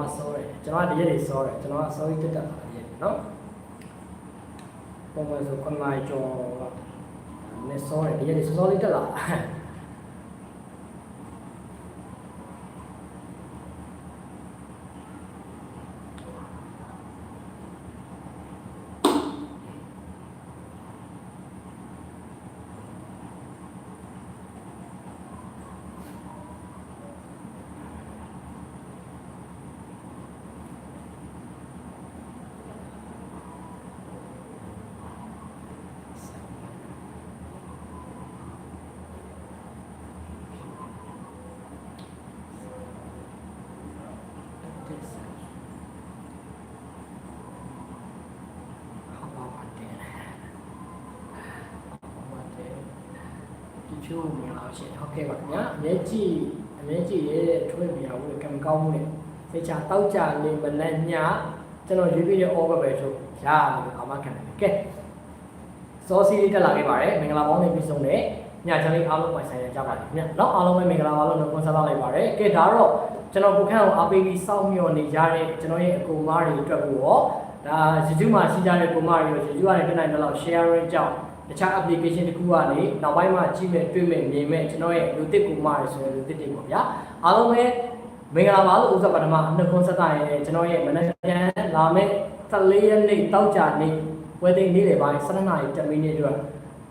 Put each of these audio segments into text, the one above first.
ဒီစံကားဒီရက်တွေကျွန်တော်ကစောတယ်ကျွန်တော်ကဒီရက်တွေစောတယ်ကျွန်တော်ကစောကြီးတက်တက်ပါဒီရက်နော်ပုံမှန်ဆိုခဏကျော်ကနည်းစောတယ်ဒီရက်တွေစောစောလေးတက်လာ ဖြိုးနေအောင်ရှင်ဟုတ်ကဲ့ပါခင်ဗျာအမဲကြည့်အမဲကြည့်ရဲ့ထွေးနေအောင်ကံကောင်းမှုနဲ့စေချာတောက်ကြလေမလန့်ညကျွန်တော်ရွေးပြတဲ့ offer ပဲဆိုရလို့အမှခံတယ်ကဲစောစီလေးတက်လာခဲ့ပါတယ်မင်္ဂလာပေါင်းနဲ့ပြည့်စုံတဲ့ညချမ်းလေးအားလုံးပိုင်ဆိုင်ရကြပါလိမ့်ခင်ဗျာနောက်အားလုံးပဲမင်္ဂလာပါလို့နှုတ်ခွန်းဆက်လိုက်ပါတယ်ကဲဒါတော့ ကျွန်တော်ကိုခန့်ကိုအားပေးပြီးစောင့်မျှော်နေကြတဲ့ကျွန်တော်ရဲ့အကူမားတွေအတွက်ကိုရောဒါ YouTube မှာရှိကြတဲ့ကိုမားတွေရော YouTube ကနေတက်နိုင်တဲ့လောက် sharing ကြောင့် တခြား application တစ်ခုကနေနောက်ပိုင်းမှာကြည့်မဲ့တွေ့မဲ့မြင်မဲ့ကျွန်တော်ရဲ့လူတစ်ကူမရဆိုရင်လူတစ်တွေပေါ့ဗျာအားလုံးပဲမင်္ဂလာပါလို့ဥစ္စာပထမနှစ်ခွန်းဆက်တာရဲ့ကျွန်တော်ရဲ့မနက်ဖြန်လာမဲ့14ရက်နေ့တောက်ကြနေ့ဝယ်သိမ်းနေ့တွေပိုင်း7နာရီ10မိနစ်အတွက်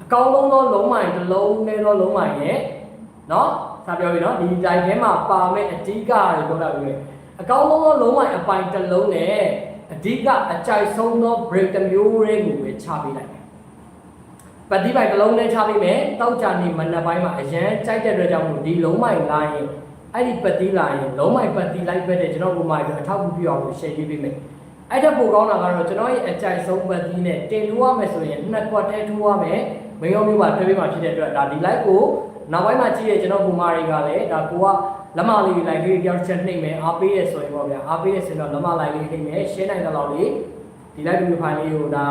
အကောင်းဆုံးသောလုံးမိုင်တစ်လုံးနဲ့သောလုံးမိုင်ရဲ့เนาะ ဒါပြောပြီနော်ဒီ type ထဲမှာပါမဲ့အဓိကတွေပြောတာပြီအကောင်းဆုံးသောလုံးဝအပိုင်တစ်လုံးနဲ့အဓိကအကြိုက်ဆုံးသော break တစ်မျိုးရင်းကိုပဲချပေးလိုက်ပတိပိုင်တစ်လုံးနဲ့ချပေးမယ်တောက်ကြနေမနက်ပိုင်းမှာအရန်ကြိုက်တဲ့အတွက်ကြောင့်မို့ဒီလုံးမိုင်လာရင်အဲ့ဒီပတိလာရင်လုံးမိုင်ပတိလိုက်ပဲတဲ့ကျွန်တော်ဘုမာပြီးအထောက်အပံ့ပြအောင်လို့ share ပေးပေးမယ်အဲ့ဒါပိုကောင်းတာကတော့ကျွန်တော်ရဲ့အကြိုက်ဆုံးပတိနဲ့တင်လို့ရမယ်ဆိုရင်နှစ်ခွက်တည်းထိုးရမယ်မင်းရောမျိုးပါတွေ့ပေးမှဖြစ်တဲ့အတွက်ဒါဒီ live ကို နောက်ပိုင်းမှာကြည့်တဲ့ကျွန်တော်ဘုမာတွေကလည်းဒါကိုကလက်မလေးလိုက်လေးကြောက်ချက်နှိမ့်မယ်အားပေးရဆိုရင်ပေါ့ဗျာအားပေးရဆိုတော့လက်မလိုက်လေးနှိမ့်မယ် share နိုင်တဲ့လောက်လေးဒီ live video file လေးကိုဒါ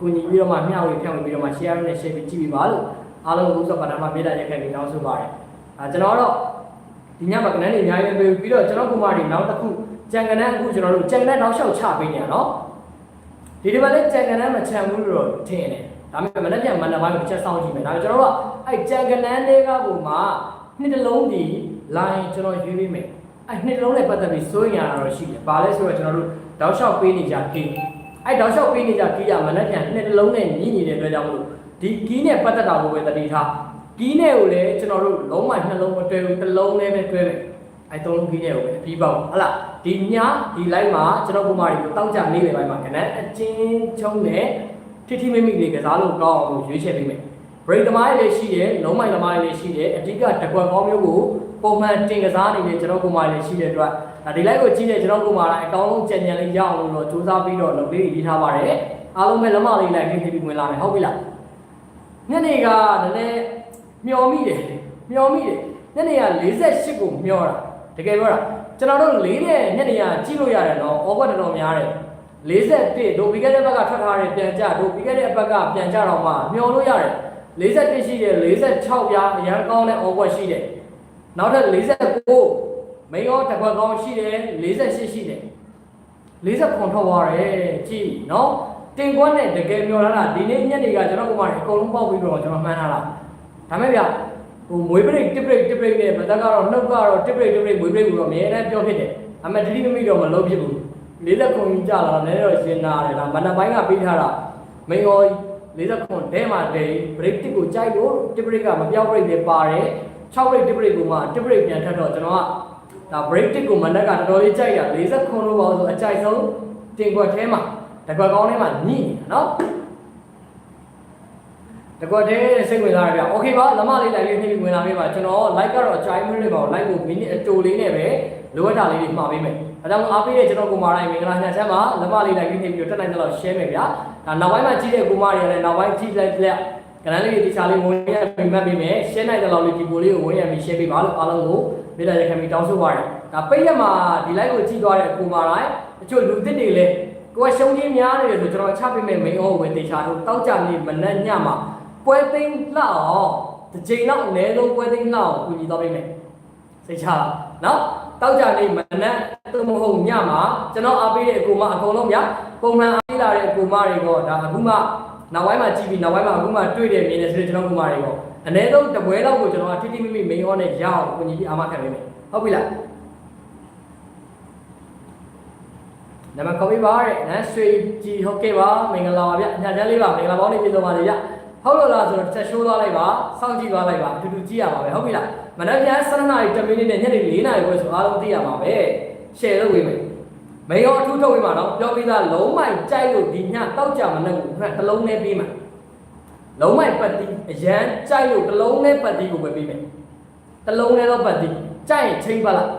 ကိုညီပြီးတော့မှမျှဝေဖြန့်ဝေပြီးတော့မှ share နဲ့ share ပြီးကြည့်ပြီးပါလို့အားလုံးဥစ္စာပါဒမှာမြေတားရက်ခဲ့ပြီးတောင်းဆိုပါတယ်အဲကျွန်တော်တော့ဒီညမှာကနန်းတွေအများကြီးပဲပြီးတော့ကျွန်တော်ကုမာတွေနောက်တစ်ခုကြံကနန်းအခုကျွန်တော်တို့ကြံကနန်းနောက်လျှောက်ချပေးနေရနော်ဒီဒီမှာလည်းကြံကနန်းမချမ်းဘူးလို့ထင်တယ် ဒါပေမဲ့မနေ့ကမနက်ပိုင်းကိုချက်ဆောင်ကြည့်မယ်ဒါပေမဲ့ကျွန်တော်တို့ကအဲ့ကြံကနန်းတွေကပုံမှာနှစ်တစ်လုံးဒီ line ကျွန်တော်ရွေးပေးမယ်အဲ့နှစ်တစ်လုံးနဲ့ပတ်သက်ပြီးစိုးရင်ရတာတော့ရှိတယ်ဘာလဲဆိုတော့ကျွန်တော်တို့တောက်လျှောက်ပေးနေကြကင်းအဲ့တောက်လျှောက်ပေးနေကြကီးရမနေ့ကနှစ်တစ်လုံးနဲ့ညီညီတဲ့အတွက်ကြောင့်မလို့ဒီကီးနဲ့ပတ်သက်တာကိုပဲတတိထားကီးနဲ့ကိုလည်းကျွန်တော်တို့လုံးဝနှလုံးမတွဲဘူးတစ်လုံးနဲ့ပဲတွဲမယ်အဲ့သုံးလုံးကီးနဲ့ကိုပဲအပြီးပေါက်ဟလာဒီညဒီ live မှာကျွန်တော်ပုံမှန်တွေကိုတောက်ကြနေလေပိုင်းမှာကနန်းအချင်းချုံနဲ့ ထိထိမိမိလေးကစားလို့ကောင်းအောင်လို့ရွေးချယ်ပေးမယ် break သမားလေးရှိတယ်လုံးမိုင်သမားလေးရှိတယ်အဓိကတကွက်ကောင်းမျိုးကိုပုံမှန်တင်ကစားနေတဲ့ကျွန်တော်ပုံမှန်လေးရှိတဲ့အတွက်ဒါဒီ live ကိုကြည့်တဲ့ကျွန်တော်ပုံမှန်တိုင်းအကောင်းဆုံးကြံကြံလေးရအောင်လို့တော့စူးစမ်းပြီးတော့လုပ်လေးရေးထားပါတယ်အားလုံးပဲလက်မလေးလိုက်ခင်းပြီးဝင်လာမယ်ဟုတ်ပြီလားညနေကနည်းနည်းမျောမိတယ်မျောမိတယ်ညနေက48ကိုမျောတာတကယ်ပြောတာကျွန်တော်တို့လေးတဲ့ညနေကကြည့်လို့ရတယ်နော်အော်ဘတ်တော်တော်များတယ် 41ဒိုပြီးခဲ့တဲ့ဘက်ကထွက်ထားတယ်ပြန်ကြဒိုပြီးခဲ့တဲ့ဘက်ကပြန်ကြတော့မှမျောလို့ရတယ်41ရှိတယ်46ပြားအရန်ကောင်းတဲ့အော်ဘတ်ရှိတယ်နောက်ထပ်49မိန်ရောတစ်ခွက်ကောင်းရှိတယ်48ရှိတယ်40ခွန်ထွက်သွားတယ်ကြည့်နော်တင်ကွန်းနဲ့တကယ်မျောလာတာဒီနေ့ညနေကကျွန်တော်ကမှအကုန်လုံးပေါက်ပြီးတော့ကျွန်တော်မှန်းထားတာဒါမဲ့ဗျဟိုမွေးပရိတ်တစ်ပရိတ်တစ်ပရိတ်နဲ့မသက်ကတော့နှုတ်ကတော့တစ်ပရိတ်တစ်ပရိတ်မွေးပရိတ်ကိုတော့အများနဲ့ပြောဖြစ်တယ်အမှတတိမမိတော့မလုပ်ဖြစ်ဘူး လေးလက်ခွန်ကြီးကြလာတယ်တော့ရှင်းနာတယ်ဒါမနက်ပိုင်းကပေးထားတာမိန်ဟောလေးလက်ခွန်တဲမှာတဲဘရိတ်တစ်ကိုကြိုက်လို့တစ်ဘရိတ်ကမပြောက်ဘရိတ်နဲ့ပါတယ်6ဘရိတ်တစ်ဘရိတ်ကိုမှတစ်ဘရိတ်ပြန်ထပ်တော့ကျွန်တော်ကဒါ break တစ်ကိုမနက်ကတော်တော်လေးကြိုက်ရ49လို့ပါဆိုအကြိုက်ဆုံးတင်ကွက်ထဲမှာတကွက်ကောင်းထဲမှာညိနေတာနော်တကွက်ထဲစိတ်ဝင်စားရပြ။ Okay ပါလမလေးလိုက်လေးနှိမ့်ဝင်လာပေးပါကျွန်တော် like ကတော့ join မလို့ပါ like ကို minute အတိုလေးနဲ့ပဲလိုအပ်တာလေးတွေမှာပေးမယ်။ အဲကြောင့်အားပေးတဲ့ကျွန်တော်ကိုမာတိုင်းမင်္ဂလာညချမ်းပါလမလေးလိုက်လေးနှိပ်ပြီးတော့တက်နိုင်တဲ့လောက် share မယ်ဗျာဒါနောက်ပိုင်းမှာကြည့်တဲ့ကိုမာတွေလည်းနောက်ပိုင်းကြည့်လိုက်လက်ကနန်းလေးတွေတခြားလေးဝင်ရပြီးမှတ်ပေးမယ် share နိုင်တဲ့လောက်လေးဒီပိုလေးကိုဝင်ရပြီး share ပေးပါလို့အားလုံးကိုမေတ္တာရက်ခံပြီးတောင်းဆိုပါတယ်ဒါပိတ်ရက်မှာဒီ like ကိုကြည့်သွားတဲ့ကိုမာတိုင်းအချို့လူသစ်တွေလည်းကိုယ်ရှုံးချင်းများနေတယ်ဆိုကျွန်တော်ချပေးမယ် main ဟောဝင်တေချာတို့တောက်ကြနေမနက်ညမှာပွဲသိမ်းလှအောင်တစ်ချိန်လောက်အနည်းဆုံးပွဲသိမ်းလှအောင်ကူညီတော့ပေးမယ်စိတ်ချလားနော် တောက်ကြနေမနက်သို့မဟုတ်ညမှာကျွန်တော်အားပေးတဲ့အကူမအကုန်လုံးဗျာပုံမှန်အားပေးလာတဲ့အကူမတွေကိုဒါအခုမှနောက်ပိုင်းမှာကြည့်ပြီးနောက်ပိုင်းမှာအခုမှတွေ့တယ်မြင်တယ်ဆိုတဲ့ကျွန်တော်ကူမတွေကိုအနည်းဆုံးတစ်ပွဲလောက်ကိုကျွန်တော်ကထိထိမိမိမိန်ဟောနဲ့ရအောင်ကိုကြီးပြီးအားမခံပေးမယ်ဟုတ်ပြီလားနမကော်ပီပါတဲ့နန်းရွှေကြည်ဟုတ်ကဲ့ပါမင်္ဂလာပါဗျညချမ်းလေးပါမင်္ဂလာပေါင်းလေးပြည့်စုံပါစေဗျ ဟုတ်လို့လားဆိုတော့ချက်ရှိုးသွားလိုက်ပါစောင့်ကြည့်သွားလိုက်ပါအတူတူကြည့်ရပါပဲဟုတ်ပြီလားမနက်ဖြန်7နာရီ10မိနစ်နဲ့ညနေ4နာရီပဲဆိုအားလုံးသိရပါပဲ share လုပ်ပေးမယ်မေရောအထူးထုတ်ပေးမှာတော့ပြောပြီးသားလုံးမိုင်ကြိုက်လို့ဒီညတောက်ကြမနဲ့ကိုခက်တစ်လုံးနဲ့ပေးမှာလုံးမိုင်ပတ်တီအရန်ကြိုက်လို့တစ်လုံးနဲ့ပတ်တီကိုပဲပေးမယ်တစ်လုံးနဲ့တော့ပတ်တီကြိုက်ရင်ချိန်ပတ်လိုက်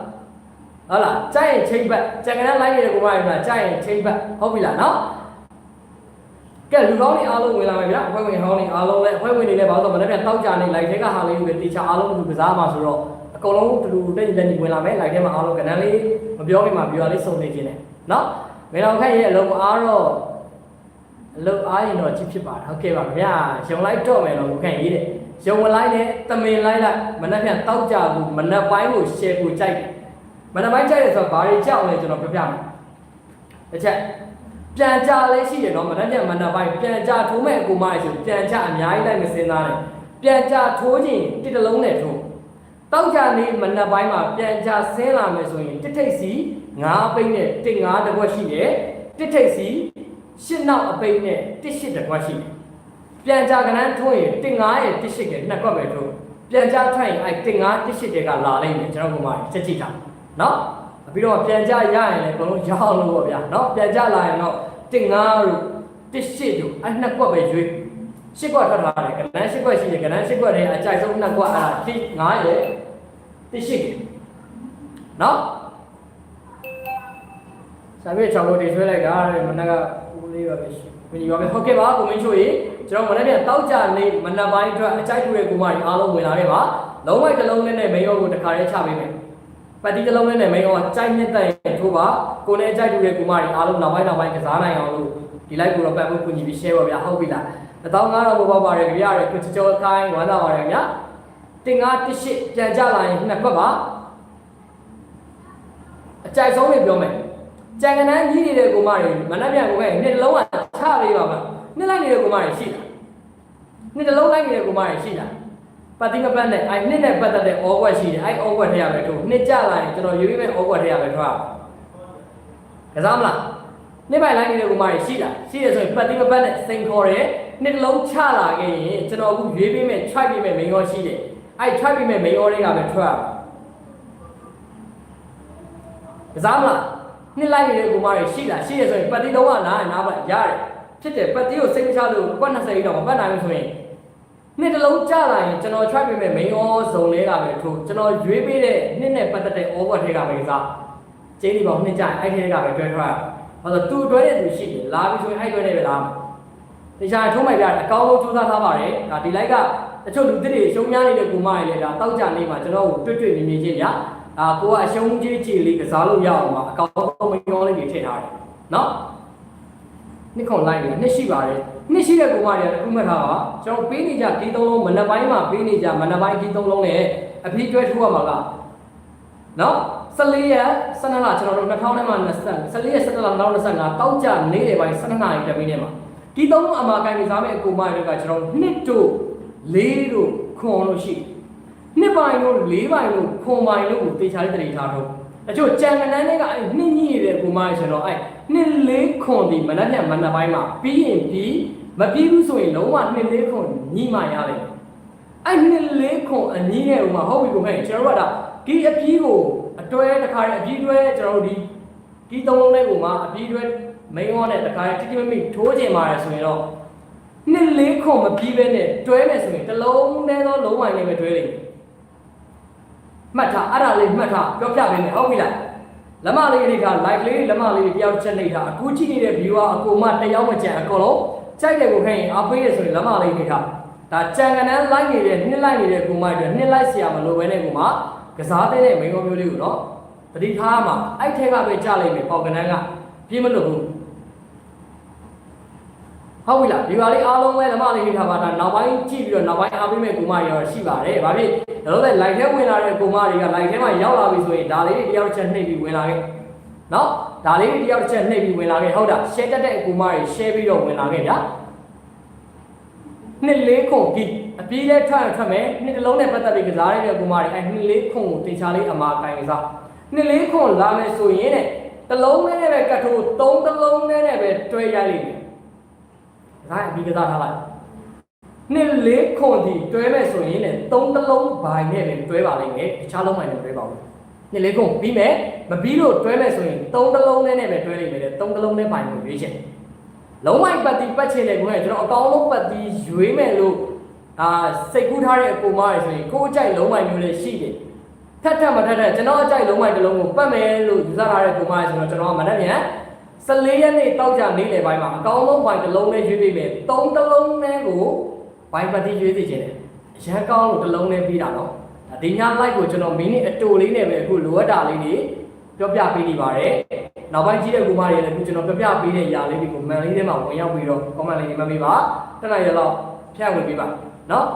ဟုတ်လားကြိုက်ရင်ချိန်ပတ်ကြံကနလိုက်နေတဲ့ကိုမရမှာကြိုက်ရင်ချိန်ပတ်ဟုတ်ပြီလားနော် ကဲလူကောင်းတွေအားလုံးဝင်လာမယ်ဗျာအဖွဲ့ဝင်ဟောင်းတွေအားလုံးလည်းအဖွဲ့ဝင်တွေလည်းဘာလို့ဆိုမလဲဗျာတောက်ကြနေလိုက်တဲ့ကဟာလေးကိုပဲတေချာအားလုံးသူကစားမှာဆိုတော့အကုန်လုံးတူတူတက်တက်ညီဝင်လာမယ်လိုက်ထဲမှာအားလုံးကဏ္ဍလေးမပြောခင်မှာပြောရလေးစုံနေခြင်းနဲ့နော်မေတော်ခန့်ရဲ့အလုံးအားတော့အလုံးအားရင်တော့ချစ်ဖြစ်ပါတယ်ဟုတ်ကဲ့ပါဗျာရုံလိုက်တော့မယ်တော့ခန့်ရေးတယ်ရုံလိုက်နဲ့တမင်လိုက်လိုက်မနှက်ပြန်တောက်ကြဘူးမနှက်ပိုင်းကို share ကိုကြိုက်တယ်မနှက်ပိုင်းကြိုက်တယ်ဆိုတော့ဘာတွေကြောက်လဲကျွန်တော်ပြပြမယ်တစ်ချက် ပြန်ကြလဲရှိတယ်နော်မနက်ပြန်မနက်ပိုင်းပြန်ကြထိုးမဲ့အကူမရဆိုပြန်ကြအများကြီးလိုက်မစင်းသားတယ်ပြန်ကြထိုးခြင်းတစ်တလုံးနဲ့ထိုးတောက်ကြနေမနက်ပိုင်းမှာပြန်ကြဆင်းလာမယ်ဆိုရင်တစ်ထိပ်စီ9ပိတ်နဲ့တစ်9တစ်ခွက်ရှိတယ်တစ်ထိပ်စီ10နောက်အပိတ်နဲ့တစ်10တစ်ခွက်ရှိတယ်ပြန်ကြကနန်းထိုးရင်တစ်9ရဲ့တစ်10ကနှစ်ခွက်ပဲထိုးပြန်ကြထွက်ရင်အဲ့တစ်9တစ်10တွေကလာလိုက်မယ်ကျွန်တော်ကမှစက်ကြည့်တာနော်ပြီးတော့ပြန်ကြရရင်လည်းအကုန်လုံးရအောင်လို့ပေါ့ဗျာနော်ပြန်ကြလာရင်တော့ တင်ငါတို့တစ်ရှိတို့အနှစ်ကွက်ပဲရွေးရှစ်ကွက်ထွက်လာတယ်ကနန်းရှစ်ကွက်ရှိတယ်ကနန်းရှစ်ကွက်တွေအကြိုက်ဆုံးနှစ်ကွက်အားတိငါရဲ့တစ်ရှိနော်ဆာပြေချောင်းလို့တိဆွဲလိုက်တာတဲ့မနက်ကဦးလေးပါပဲရှိဘယ်ရောပဲဟုတ်ကဲ့ပါကိုမင်းချိုရေကျွန်တော်မနက်ပြန်တောက်ကြနေမနက်ပိုင်းအတွက်အကြိုက်တွေ့ကိုမကြီးအားလုံးဝင်လာခဲ့ပါလုံးဝတစ်လုံးနဲ့နဲ့မိန်ရောကိုတစ်ခါတည်းချပေးမယ်ပတ်တိတစ်လုံးနဲ့နဲ့မိန်ရောကြိုက်မြက်တဲ့ထိုးပါ ကိုနဲ့ကြိုက်တူတဲ့ကူမတွေအားလုံးနောက်ပိုင်းနောက်ပိုင်းကစားနိုင်အောင်လို့ဒီလိုက်ကိုတော့ပတ်ဖို့ကူညီပြီး share ပါဗျာဟုတ်ပြီလားအတောင်းကားတော့မပေါ့ပါရကြရတဲ့ကိုချောကိုင်းဝမ်းသာပါရဗျာတင်ကားတစ်ရှစ်ပြန်ကြလာရင်နှစ်ခွက်ပါအကြိုက်ဆုံးတွေပြောမယ်ကြံကနန်းကြီးနေတဲ့ကူမတွေမနှက်ပြန်ကိုပဲနှစ်တစ်လုံးကချပေးပါမယ်နှစ်လိုက်နေတဲ့ကူမတွေရှိတာနှစ်တစ်လုံးလိုက်နေတဲ့ကူမတွေရှိတာပတ်တိမပတ်နဲ့အဲနှစ်နဲ့ပတ်သက်တဲ့ဩကွက်ရှိတယ်အဲဩကွက်ထဲရပဲထို့နှစ်ကြလာရင်ကျွန်တော်ရွေးမဲ့ဩကွက်ထဲရပဲထွား ကစားမလားနှစ်ပိုင်လိုက်နေတဲ့ကူမကြီးရှိတာရှိတယ်ဆိုရင်ပတ်တိမပတ်နဲ့စိန်ခေါ်တယ်နှစ်တစ်လုံးချလာခဲ့ရင်ကျွန်တော်အခုရွေးပေးမဲ့ try ပေးမဲ့မိန်ရောရှိတယ်အဲ try ပေးမဲ့မိန်ရောတွေကပဲထွားကစားမလားနှစ်လိုက်နေတဲ့ကူမကြီးရှိတာရှိတယ်ဆိုရင်ပတ်တိလုံးကနားနားပါရတယ်ဖြစ်တယ်ပတ်တိကိုစိတ်မချလို့ကွက်20တော့မပတ်နိုင်ဘူးဆိုရင်နှစ်တစ်လုံးကြာလာရင်ကျွန်တော် try ပေးမယ် main all zone လေးကပဲထို့ကျွန်တော်ရွေးပေးတဲ့နှစ်နဲ့ပတ်သက်တဲ့ over ထဲကပဲစား ကျင်းဒီပေါင်းနှစ်ကြာရင်အဲ့ထဲကပဲတွဲထွားဘာလို့သူတွဲတဲ့သူရှိတယ်လာပြီဆိုရင်အဲ့တွဲနဲ့ပဲလာတခြားထုံးမိုက်ပြတယ်အကောင်းဆုံးစူးစမ်းထားပါတယ်ဒါဒီလိုက်ကတချို့လူသစ်တွေရှုံးများနေတဲ့ကူမတွေလည်းဒါတောက်ကြနေမှာကျွန်တော်ကိုတွေ့တွေ့မြင်မြင်ချင်းညာအာကိုကအရှုံးကြီးကြီးလေးကစားလို့ရအောင်ပါအကောင်းဆုံး main all လေးတွေထည့်ထားတယ်နော်နှစ်ခွန်လိုက်နေတာနှစ်ရှိပါတယ်နှစ်ရှိတဲ့ကောင်မတွေကတခုမှတ်ထားပါကျွန်တော်ပေးနေကြဒီသုံးလုံးမနက်ပိုင်းမှာပေးနေကြမနက်ပိုင်းဒီသုံးလုံးနဲ့အပြီးကျွဲထိုးရမှာကနော် 14ရက်12လကျွန်တော်တို့2020 14ရက်17လ2025တောက်ကြနေ့လယ်ပိုင်း12နာရီတမင်းနဲ့မှာဒီသုံးလုံးအမှာကန်နေစားမဲ့အကူမတွေကကျွန်တော်နှစ်တို့လေးတို့ခွန်လို့ရှိနှစ်ပိုင်းတို့လေးပိုင်းတို့ခွန်ပိုင်းတို့ကိုတေချာလေးတရေထားတော့အချို့ကြံကနန်းတွေကအဲ့နှစ်ညည်တဲ့ကိုမဆိုတော့အဲ့နှစ်လေးခွန်ဒီမနက်ဖြန်မနက်ပိုင်းမှာပြီးရင်ပြီးမပြီးဘူးဆိုရင်လုံးဝနှစ်လေးခွန်ညှိမှရလိမ့်မယ်အဲ့နှစ်လေးခွန်အနည်းနဲ့ဥမာဟုတ်ပြီကိုမဲ့ကျွန်တော်တို့ကဒါဒီအပြီးကို အတွဲတစ်ခါတည်းအပြီးတွဲကျွန်တော်တို့ဒီဒီသုံးလုံးလေးကိုမှအပြီးတွဲမိန်ဝါနဲ့တစ်ခါတည်းတိတိမမိထိုးကျင်ပါတယ်ဆိုရင်တော့နှစ်လေးခွန်မပြီးပဲနဲ့တွဲမယ်ဆိုရင်တစ်လုံးနဲ့သောလုံးဝိုင်းနဲ့ပဲတွဲလိမ့်မယ်မှတ်ထားအဲ့ဒါလေးမှတ်ထားပြောပြပေးမယ်ဟုတ်ပြီလားလက်မလေးတွေက live လေးလက်မလေးတွေတယောက်ချက်နေတာအခုကြည့်နေတဲ့ viewer အကုန်မတယောက်မကြံအကုန်လုံးကြိုက်တယ်ကိုခိုင်းရင်အားပေးရဆိုရင်လက်မလေးတွေကဒါကြံကနန်း live နေတဲ့နှစ် live နေတဲ့ကိုမတွေနှစ် live ဆရာမလိုပဲနဲ့ကိုမ ကစားတဲ့မိန်းကမျိုးလေးကိုတော့တတိထားမှာအဲ့ထက်ကပဲကြလိုက်မယ်ပေါကနန်းကပြင်းမလို့ဘူးဟုတ်ပြီလားဒီပါလေးအားလုံးပဲဓမ္မလေးမိထားပါဒါနောက်ပိုင်းကြည့်ပြီးတော့နောက်ပိုင်းအားပေးမဲ့ကိုမတွေရောရှိပါတယ်ဗာဖြစ်ဒါလို့လည်း live ထဲဝင်လာတဲ့ကိုမတွေက live ထဲမှာရောက်လာပြီဆိုရင်ဒါလေးတွေတယောက်တစ်ချက်နှိပ်ပြီးဝင်လာခဲ့နော်ဒါလေးတွေတယောက်တစ်ချက်နှိပ်ပြီးဝင်လာခဲ့ဟုတ်တာ share တက်တဲ့ကိုမတွေ share ပြီးတော့ဝင်လာခဲ့ဗျာ နှစ်လေးခုပြီးအပြီးလဲထွက်ရထွက်မယ်နှစ်တစ်လုံးနဲ့ပတ်သက်ပြီးကစားရတဲ့ကိုမတွေအဲနှစ်လေးခုကိုတင်ချလေးအမာကင်ကစားနှစ်လေးခုလာမယ်ဆိုရင်တဲ့တစ်လုံးနဲ့ပဲကတ်ထိုးသုံးတစ်လုံးနဲ့ပဲတွဲရိုက်လိမ့်မယ်ဒါအပြီးကစားထားလိုက်နှစ်လေးခွန်ဒီတွဲမဲ့ဆိုရင်လည်းသုံးတလုံးဘိုင်နဲ့ပဲတွဲပါလိမ့်မယ်တခြားလုံးဘိုင်နဲ့တွဲပါဘူးနှစ်လေးခွန်ပြီးမယ်မပြီးလို့တွဲမဲ့ဆိုရင်သုံးတလုံးနဲ့နဲ့ပဲတွဲလိမ့်မယ်လေသုံးတလုံးနဲ့ဘိုင်ကိုရွေးချင် လုံးဝပတ်တီပတ်ချင်တဲ့ကွန်းကကျွန်တော်အကောင်းဆုံးပတ်တီရွေးမယ်လို့အာစိတ်ကူးထားတဲ့အကူမရဆိုရင်ကိုယ်အကြိုက်လုံးဘိုင်မျိုးလေးရှိတယ်ထက်ထက်မထက်ထက်ကျွန်တော်အကြိုက်လုံးဘိုင်တစ်လုံးကိုပတ်မယ်လို့ယူဆထားတဲ့ကူမရဆိုတော့ကျွန်တော်ကမနေ့ပြန်14ရက်နေ့တောက်ကြနေ့လယ်ပိုင်းမှာအကောင်းဆုံးဘိုင်တစ်လုံးနဲ့ရွေးပေးမယ်သုံးတလုံးနဲ့ကိုဘိုင်ပတ်တီရွေးသိချင်တယ်အရန်ကောင်းလို့တစ်လုံးနဲ့ပြီးတာနော်ဒါဒီည live ကိုကျွန်တော်မင်းနဲ့အတူလေးနဲ့ပဲအခုလိုအပ်တာလေးတွေ ပြောပြပေးနေပါတယ်နောက်ပိုင်းကြီးတဲ့ကူမတွေလည်းအခုကျွန်တော်ပြောပြပေးတဲ့ຢာလေးတွေကိုမန်လေးထဲမှာဝင်ရောက်ပြီးတော့ comment လေးတွေမှတ်ပေးပါတက်လိုက်ရတော့ဖြန့်ဝင်ပေးပါနော်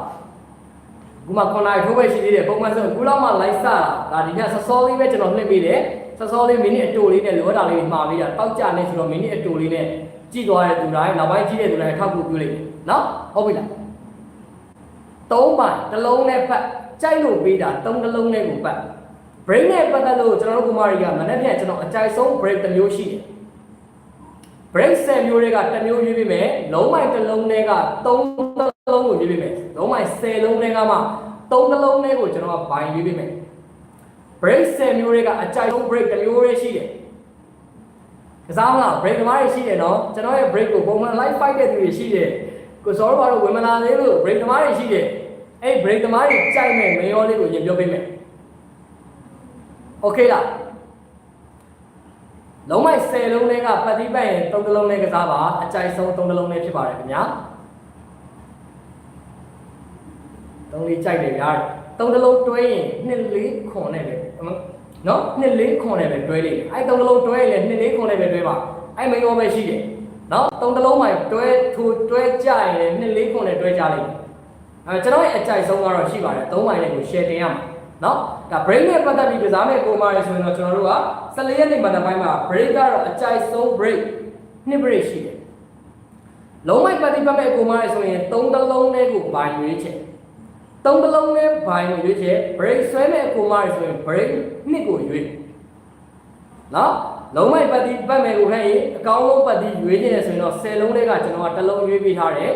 ခုမှ9နာရီထိုးပဲရှိသေးတယ်ပုံမှန်ဆိုခုလောက်မှ live စတာဒါဒီညဆောစောလေးပဲကျွန်တော်နှိပ်ပေးတယ်ဆောစောလေးမိနစ်အတူလေးနဲ့လောတာလေးမှာပေးတာတောက်ကြနေဆိုတော့မိနစ်အတူလေးနဲ့ကြည့်သွားတဲ့သူတိုင်းနောက်ပိုင်းကြည့်တဲ့သူတိုင်းထောက်ကူပြုလိုက်တယ်နော်ဟုတ်ပြီလားသုံးပိုင်းတစ်လုံးနဲ့ပတ်ကြိုက်လို့ပေးတာသုံးတစ်လုံးနဲ့ကိုပတ် brain နဲ့ပတ်သက်လို့ကျွန်တော်တို့ကုမာရီကမနေ့ပြန်ကျွန်တော်အကြိုက်ဆုံး break တစ်မျိုးရှိတယ် break 10မျိုးတွေကတစ်မျိုးရွေးပေးမယ်လုံးမိုင်တစ်လုံးတွေက3လုံးကိုရွေးပေးမယ်လုံးမိုင်10လုံးတွေကမှ3တစ်လုံးတွေကိုကျွန်တော်ကဘိုင်ရွေးပေးမယ် break 10မျိုးတွေကအကြိုက်ဆုံး break တစ်မျိုးတွေရှိတယ်ကစားမလား break သမားတွေရှိတယ်နော်ကျွန်တော်ရဲ့ break ကိုပုံမှန် live fight တဲ့သူတွေရှိတယ်ကိုစောတော့ဘာလို့ဝင်မလာသေးလို့ break သမားတွေရှိတယ်အဲ့ break သမားတွေကြိုက်မဲ့မရောလေးကိုရင်ပြောပေးမယ် okay လားလုံးမိုက်10လုံးလေးကပတ်တိပတ်ရင်3လုံးလေးကစားပါအကြိုက်ဆုံး3လုံးလေးဖြစ်ပါတယ်ခင်ဗျာ3လေးကြိုက်တယ်ဗျာ3လုံးတွဲရင်2လေးခွန်နဲ့ပဲနော်2လေးခွန်နဲ့ပဲတွဲလိမ့်မယ်အဲ့3လုံးတွဲရင်လည်း2လေးခွန်နဲ့ပဲတွဲပါအဲ့မရောပဲရှိတယ်နော်3လုံးမှတွဲထိုးတွဲကြရင်လည်း2လေးခွန်နဲ့တွဲကြလိမ့်မယ်အဲကျွန်တော်ရဲ့အကြိုက်ဆုံးကတော့ရှိပါတယ်3မိုင်လေးကို share တင်ရမှာ နော်ဒါ brain နဲ့ပတ်သက်ပြီးကစားမဲ့ကိုမာရဆိုရင်တော့ကျွန်တော်တို့က14ရက်နေ့မှတစ်ပိုင်းမှာ break ကတော့အကြိုက်ဆုံး break နှစ် break ရှိတယ်လုံးမိုက်ပတ်တိပတ်မဲ့ကိုမာရဆိုရင်3တလုံးနဲ့ကိုဘိုင်ရွေးချက်3တလုံးနဲ့ဘိုင်ကိုရွေးချက် break ဆွဲမဲ့ကိုမာရဆိုရင် break နှစ်ကိုရွေးနော်လုံးမိုက်ပတ်တိပတ်မဲ့ကိုခိုင်းရင်အကောင်းဆုံးပတ်တိရွေးခြင်းနဲ့ဆိုရင်တော့10လုံးတွေကကျွန်တော်ကတစ်လုံးရွေးပေးထားတယ်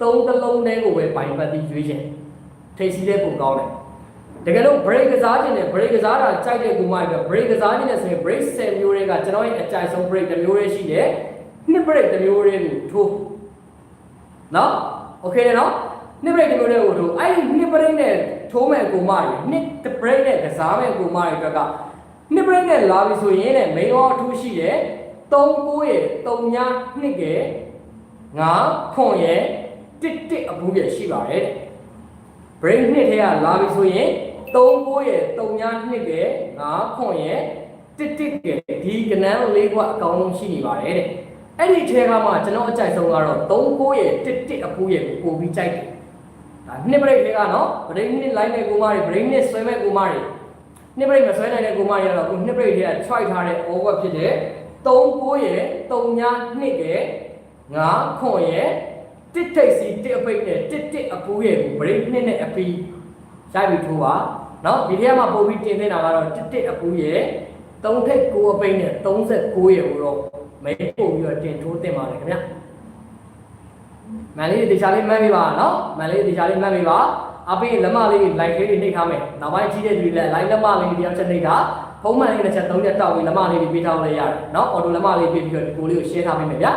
3တလုံးနဲ့ကိုပဲဘိုင်ပတ်တိရွေးချက်ထိတ်စီးတဲ့ပုံကောင်းတယ် တကယ်လို့ break ကစားခြင်းနဲ့ break ကစားတာကြိုက်တဲ့ကူမတွေ break ကစားခြင်းနဲ့ဆိုရင် break 10မျိုးတွေကကျွန်တော်ရဲ့အကြိုက်ဆုံး break တစ်မျိုးလေးရှိတယ်နှစ် break တစ်မျိုးလေးကိုထိုးနော် okay နော်နှစ် break တစ်မျိုးလေးကိုထိုးအဲ့ဒီနှစ် break နဲ့ထိုးမဲ့ကူမတွေနှစ် break နဲ့ကစားမဲ့ကူမတွေအတွက်ကနှစ် break နဲ့လာပြီဆိုရင်လည်းမိန်ရောအထူးရှိတယ်3 9ရဲ့3ညာနှစ်ကယ်9ခွန်ရဲ့1 1အပူးရဲ့ရှိပါတယ်တဲ့ brain နှစ်ထဲကလာပြီဆိုရင် 39ရဲ့3ညာနှစ်ကယ်9ခွန်ရဲ့တစ်တစ်ကယ်ဒီကနန်းလေးကွာအကောင်းဆုံးရှိနေပါတယ်တဲ့အဲ့ဒီထဲကမှကျွန်တော်အကြိုက်ဆုံးကတော့39ရဲ့တစ်တစ်အပူရဲ့ကိုပို့ပြီးကြိုက်တယ်ဒါနှစ် break တွေကနော် brain နှစ် line နဲ့ကိုမတွေ brain နှစ်ဆွဲမဲ့ကိုမတွေနှစ် break မဆွဲနိုင်တဲ့ကိုမတွေကတော့ခုနှစ် break တွေက try ထားတဲ့ over ဖြစ်တယ်39ရဲ့3ညာနှစ်ကယ်9ခွန်ရဲ့တစ်ထိတ်စီတစ်အပိတ်နဲ့တစ်တစ်အပူးရဲ့ကို break နှစ်နဲ့အပီး ရိုက်ပြီးထိုးပါနော်ဒီထဲမှာပုံပြီးတင်နေတာကတော့တစ်တစ်အပူရယ်3ထိပ်6အပိနဲ့39ရယ်ဟိုတော့မဲပုံပြီးတော့တင်ထိုးတင်ပါတယ်ခင်ဗျာမန်လေးတေချာလေးမှတ်မိပါနော်မန်လေးတေချာလေးမှတ်မိပါအပိလက်မလေး like လေးတွေနှိပ်ထားမယ်နောက်ပိုင်းကြီးတဲ့သူတွေလည်း like လက်မလေးတွေတစ်ယောက်ချက်နှိပ်တာဖုံးမှန်လေးတစ်ချက်သုံးချက်တောက်ပြီးလက်မလေးတွေပေးထားလို့ရတယ်နော်အော်တိုလက်မလေးပေးပြီးတော့ဒီကိုလေးကို share ထားပေးမယ်ဗျာ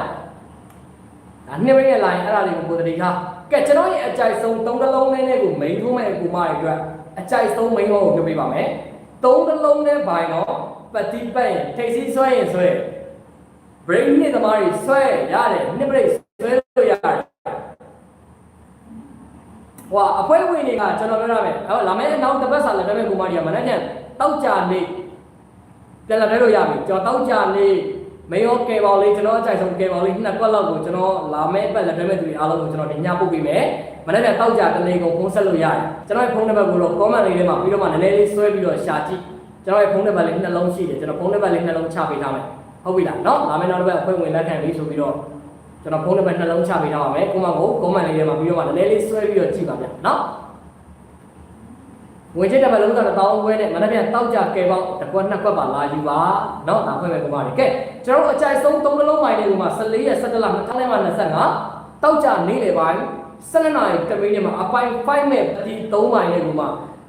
ဒါနှစ်မိနစ်လိုက်အဲ့ဒါလေးကိုပုံတတိထား ကဲကျွန်တော်ရဲ့အကြိုက်ဆုံးသုံးတစ်လုံးလေးနဲ့ကို main ထိုးမဲ့အကူမတွေအတွက်အကြိုက်ဆုံး main ဟောကိုပြောပြပါမယ်သုံးတစ်လုံးနဲ့ဘိုင်တော့ပတ်တိပတ်ရင်ထိတ်စီးဆွဲရင်ဆွဲ brain နဲ့သမားတွေဆွဲရတယ်နှစ် break ဆွဲလို့ရတယ်ဟွာအဖွဲဝင်တွေကကျွန်တော်ပြောရမယ်ဟောလာမယ့်နောက်တစ်ပတ်စာလက်တွဲမဲ့ကူမတွေကမနေ့ကတောက်ကြနေပြန်လာတဲ့လို့ရပြီကျွန်တော်တောက်ကြနေ မေရောကယ်ပေါလေးကျွန်တော်အကြိုက်ဆုံးကယ်ပေါလေးနှစ်ကွက်လောက်ကိုကျွန်တော်လာမယ့်အပတ်လက်တွဲမဲ့သူတွေအားလုံးကိုကျွန်တော်ဒီညပို့ပေးမယ်မနေ့ကတောက်ကြတနေကုန်ဖုန်းဆက်လို့ရတယ်ကျွန်တော်ရဲ့ဖုန်းနံပါတ်ကိုတော့ comment လေးထဲမှာပြီးတော့မှနည်းနည်းလေးဆွဲပြီးတော့ရှာကြည့်ကျွန်တော်ရဲ့ဖုန်းနံပါတ်လေးနှလုံးရှိတယ်ကျွန်တော်ဖုန်းနံပါတ်လေးနှလုံးချပေးထားမယ်ဟုတ်ပြီလားเนาะလာမယ့်နောက်တစ်ပတ်အဖွဲ့ဝင်လက်ခံပြီးဆိုပြီးတော့ကျွန်တော်ဖုန်းနံပါတ်နှလုံးချပေးထားပါမယ်ကိုမကို comment လေးထဲမှာပြီးတော့မှနည်းနည်းလေးဆွဲပြီးတော့ကြည့်ပါဗျာเนาะ ဝ င်ချစ်တဲ့ဘလုံးကတော့တောင်းဝဲနဲ့မနေ့ကတောက်ကြကဲပေါင်းတစ်ကွက်နှစ်ကွက်ပါလာယူပါเนาะဒါဖွဲ့ပဲကွာလေကဲကျွန်တော်တို့အကြိုက်ဆုံးသုံးနှလုံးပိုင်းလေးကမှ14ရက်17လ2025တောက်ကြနေ့လေပိုင်း12နာရီတမိနစ်မှာအပိုင်း5မဲ့ဒီ3ပိုင်းလေးကမှ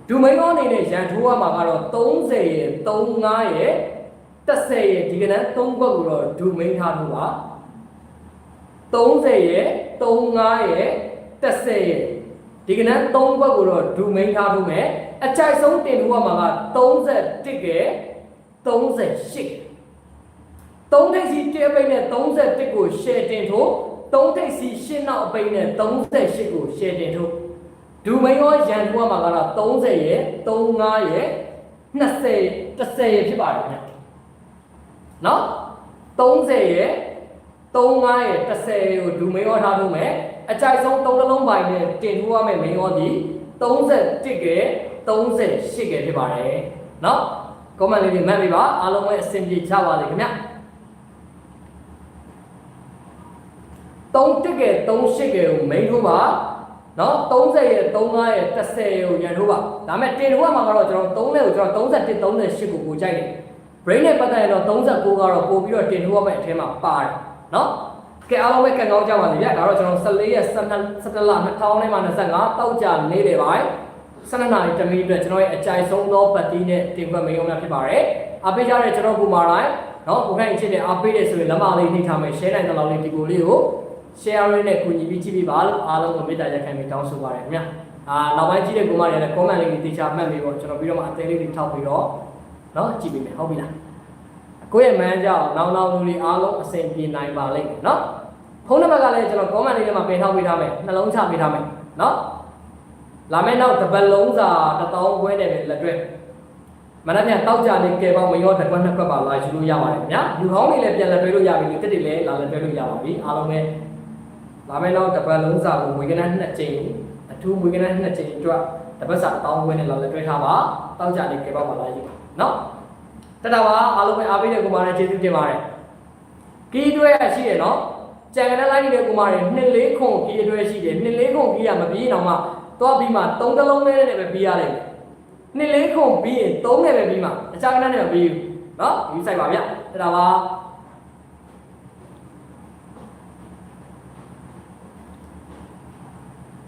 ဒူမိန်အနေနဲ့ရန်ထိုးရမှာကတော့30ရက်35ရက်10ရက်ဒီကနေ့3ကွက်ကိုတော့ဒူမိန်ထားလို့ပါ30ရက်35ရက်10ရက် ဒီကနေ့3ကွက်ကိုတော့ဒူမိန်ထားလို့မယ်အကြိုက်ဆုံးတင်လို့ရမှာက31ကဲ38သုံးထိပ်စီတဲပိတ်နဲ့31ကို share တင်ထို့သုံးထိပ်စီရှင်းနောက်အပိတ်နဲ့38ကို share တင်ထို့ဒူမိန်ရောရန်ထိုးရမှာကတော့30ရဲ့35ရဲ့20 10ရဲ့ဖြစ်ပါတယ်ခင်ဗျနော်30ရဲ့35ရဲ့10ကိုဒူမိန်ရောထားလို့မယ် အကြိုက်ဆုံးသုံးနှလုံးပိုင်းနဲ့တင်ထိုးရမယ်မိန်ရောဒီ31ကဲ38ကဲဖြစ်ပါတယ်เนาะ comment လေးတွေမှတ်ပေးပါအားလုံးပဲအဆင်ပြေကြပါစေခင်ဗျ3တက်ကဲ38ကဲကိုမိန်ထိုးပါเนาะ30ရဲ့35ရဲ့10ကိုရန်ထိုးပါဒါမဲ့တင်ထိုးရမှာကတော့ကျွန်တော်3နဲ့ကိုကျွန်တော်31 38ကိုကိုကြိုက်တယ် brain နဲ့ပတ်သက်ရင်တော့39ကတော့ပို့ပြီးတော့တင်ထိုးရမယ့်အထဲမှာပါတယ်เนาะ ကဲအားလုံးပဲကံကောင်းကြပါစေဗျာဒါတော့ကျွန်တော်14ရက်17 17လ2025တောက်ကြနေ့လေပိုင်း12နာရီတမီအတွက်ကျွန်တော်ရဲ့အကြိုက်ဆုံးသောပတ်တီးနဲ့တင်ပတ်မိန်အောင်များဖြစ်ပါတယ်အားပေးကြတဲ့ကျွန်တော်ဘူမာတိုင်းနော်ဘူခိုင်အချစ်နဲ့အားပေးတယ်ဆိုရင်လက်မလေးနှိပ်ထားမယ် share နိုင်တဲ့လောက်လေးဒီကိုလေးကို share ရင်းနဲ့ကူညီပြီးကြည့်ပြီးပါလို့အားလုံးကိုမေတ္တာရက်ခံပြီးတောင်းဆိုပါရစေခင်ဗျာအာနောက်ပိုင်းကြည့်တဲ့ဘူမာတွေလည်း comment လေးတွေတေချာမှတ်ပြီးတော့ကျွန်တော်ပြီးတော့မှအသေးလေးတွေထောက်ပြီးတော့နော်ကြည့်ပေးမယ်ဟုတ်ပြီလား ကိုယ့်ရဲ့မန်းကြောင့်နောင်နောင်လူတွေအားလုံးအဆင်ပြေနိုင်ပါလိမ့်မယ်နော်ဖုန်းနံပါတ်ကလည်းကျွန်တော် comment လေးထဲမှာပင်ထောက်ပေးထားမယ်နှလုံးချပေးထားမယ်နော်လာမယ့်နောက်တစ်ပတ်လုံးစာ1000ခွဲတယ်ပဲလက်တွဲမနက်ဖြန်တောက်ကြလေးကဲပေါင်းမရောတစ်ခွက်နှစ်ခွက်ပါလာယူလို့ရပါတယ်ခင်ဗျာလူဟောင်းတွေလည်းပြန်လက်တွဲလို့ရပြီတက်တွေလည်းလာလက်တွဲလို့ရပါပြီအားလုံးပဲလာမယ့်နောက်တစ်ပတ်လုံးစာကိုဝေကနန်းနှစ်ကြိမ်အထူးဝေကနန်းနှစ်ကြိမ်အတွက်တစ်ပတ်စာ1000ခွဲနဲ့လာလက်တွဲထားပါတောက်ကြလေးကဲပေါင်းပါလာယူပါနော် တက်တာပါအားလုံးပဲအားပေးတဲ့ကိုမာနဲ့ကျေးဇူးတင်ပါတယ်ကီးတွဲရှိတယ်နော်ကြံကလေးလိုက်နေတဲ့ကိုမာတွေ2လေးခုကီးအတွဲရှိတယ်2လေးခုကီးရမပြေးတော့မှတော့ပြီးမှ3တလုံးနဲ့လည်းပဲပြီးရတယ်2လေးခုပြီးရင်3နဲ့ပဲပြီးမှအခြားကလေးနဲ့မပြီးဘူးနော်ယူဆိုင်ပါဗျတက်တာပါ